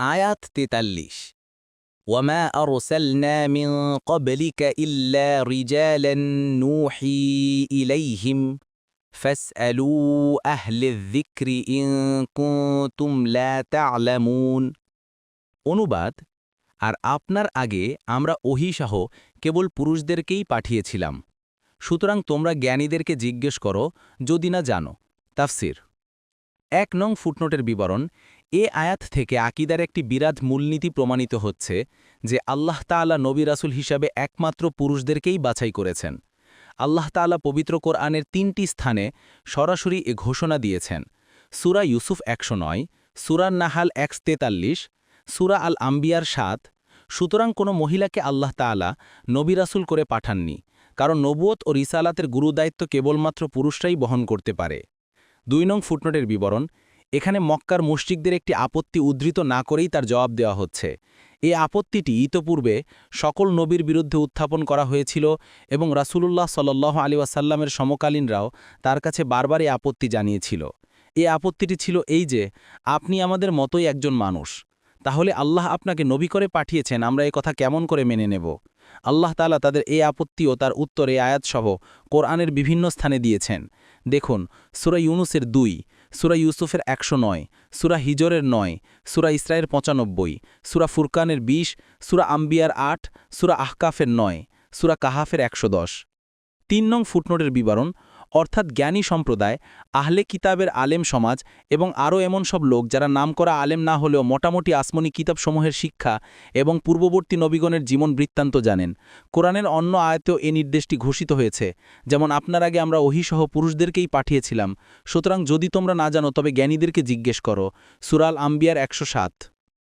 আয়াত তেতাল্লিশ وما أرسلنا من قبلك إلا رجالا نوحي إليهم فاسألوا أهل الذكر إن كنتم لا تعلمون অনুবাদ আর আপনার আগে আমরা ওহিসহ কেবল পুরুষদেরকেই পাঠিয়েছিলাম সুতরাং তোমরা জ্ঞানীদেরকে জিজ্ঞেস করো যদি না জানো তাফসির এক নং ফুটনোটের বিবরণ এ আয়াত থেকে আকিদার একটি বিরাট মূলনীতি প্রমাণিত হচ্ছে যে আল্লাহ তাআলা নবী রাসুল হিসাবে একমাত্র পুরুষদেরকেই বাছাই করেছেন। আল্লাহ তাআলা পবিত্র কোরআনের তিনটি স্থানে সরাসরি এ ঘোষণা দিয়েছেন। সুরা ইউসুফ একশো নয়, সুরা নাহাল একশ তেতাল্লিশ, সুরা আল আম্বিয়ার সাত। সুতরাং কোনো মহিলাকে আল্লাহ তাআলা নবী রাসুল করে পাঠাননি, কারণ নবুয়ত ও রিসালাতের গুরুদায়িত্ব কেবলমাত্র পুরুষরাই বহন করতে পারে। দুই নং ফুটনোটের বিবরণ এখানে মক্কার মুশরিকদের একটি আপত্তি উদ্ধৃত না করেই তার জবাব দেওয়া হচ্ছে। এই আপত্তিটি ইতপূর্বে সকল নবীর বিরুদ্ধে উত্থাপন করা হয়েছিল এবং রাসূলুল্লাহ সাল্লাহ আলী ওয়াসাল্লামের সমকালীনরাও তার কাছে বারবার এই আপত্তি জানিয়েছিল। এই আপত্তিটি ছিল এই যে, আপনি আমাদের মতোই একজন মানুষ। তাহলে আল্লাহ আপনাকে নবী করে পাঠিয়েছেন, আমরা এ কথা কেমন করে মেনে নেব? আল্লাহ তালা তাদের এই আপত্তি ও তার উত্তরে আয়াতসহ কোরআনের বিভিন্ন স্থানে দিয়েছেন। দেখুন, সুরা ইউনুসের দুই সুরা ইউসুফের একশো নয়, সুরা হিজরের নয়, সুরা ইসরায়ের পঁচানব্বই, সুরা ফুরকানের বিশ, সুরা আম্বিয়ার আট, সুরা আহকাফের নয়, সুরা কাহাফের একশো দশ। তিন নং ফুটনোটের বিবরণ অর্থাৎ জ্ঞানী সম্প্রদায়, আহলে কিতাবের আলেম সমাজ এবং আরও এমন সব লোক যারা নামকরা আলেম না হলেও মোটামুটি আসমনি কিতাবসমূহের শিক্ষা এবং পূর্ববর্তী নবীগণের জীবন বৃত্তান্ত জানেন। কোরআনের অন্য আয়তেও এ নির্দেশটি ঘোষিত হয়েছে। যেমন, আপনার আগে আমরা ওহিসহ পুরুষদেরকেই পাঠিয়েছিলাম। সুতরাং যদি তোমরা না জানো, তবে জ্ঞানীদেরকে জিজ্ঞেস করো। সুরাল আম্বিয়ার একশো সাত।